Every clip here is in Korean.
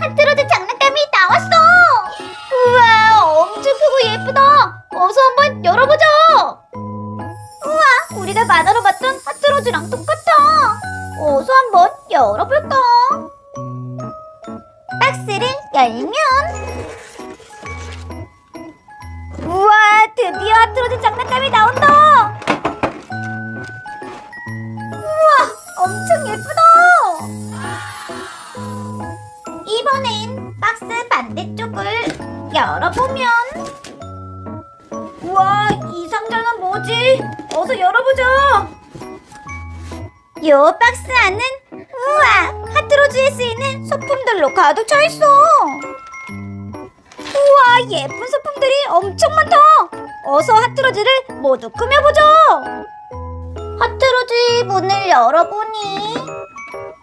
하트로즈 장난감이 나왔어! 우와, 엄청 크고 예쁘다! 어서 한번 열어보자! 우와, 우리가 만화로 봤던 하트로즈랑 똑같아! 어서 한번 열어볼까? 박스를 열면 이번엔 박스 반대쪽을 열어보면. 우와 이 상자는 뭐지? 어서 열어보자 요 박스 안은 우와 하트로즈에 쓰이는 소품들로 가득 차 있어. 우와 예쁜 소품들이 엄청 많다. 어서 하트로즈를 모두 꾸며보자 하트로즈 문을 열어보니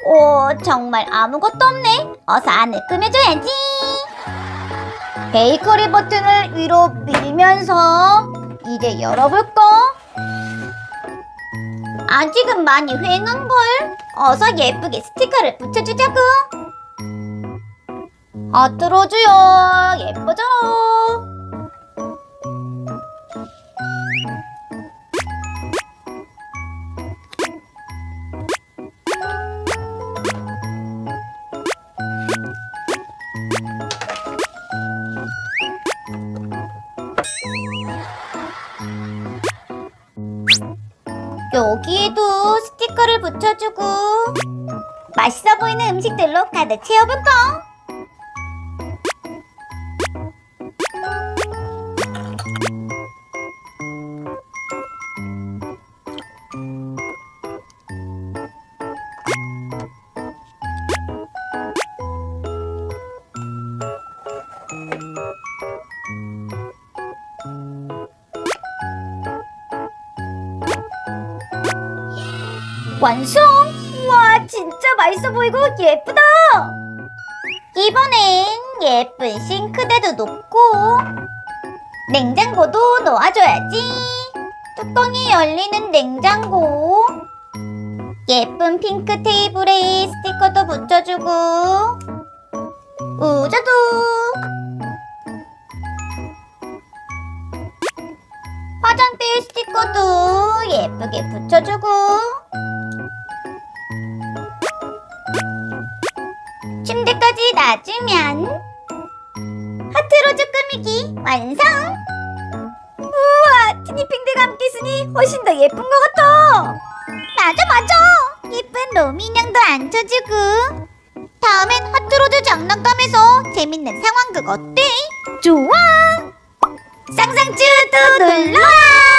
오, 정말 아무것도 없네. 어서 안을 꾸며줘야지. 베이커리 버튼을 위로 밀면서 이제 열어볼까? 아직은 많이 휑한걸. 어서 예쁘게 스티커를 붙여주자고. 아 들어줘요. 예쁘죠? 여기에도 스티커를 붙여주고 맛있어 보이는 음식들로 가득 채워볼까? 완성! 와 진짜 맛있어 보이고 예쁘다! 이번엔 예쁜 싱크대도 놓고 냉장고도 놓아줘야지 뚜껑이 열리는 냉장고 예쁜 핑크 테이블에 스티커도 붙여주고 의자도 화장대 스티커도 예쁘게 붙여주고 침대까지 놔주면 하트로즈 꾸미기 완성! 우와 티니핑크가 함께 있으니 훨씬 더 예쁜 것 같아 맞아 맞아 예쁜 로미 인형도 앉혀주고 다음엔 하트로즈 장난감에서 재밌는 상황극 어때? 좋아! 쌍쌍쭈 또 놀러와!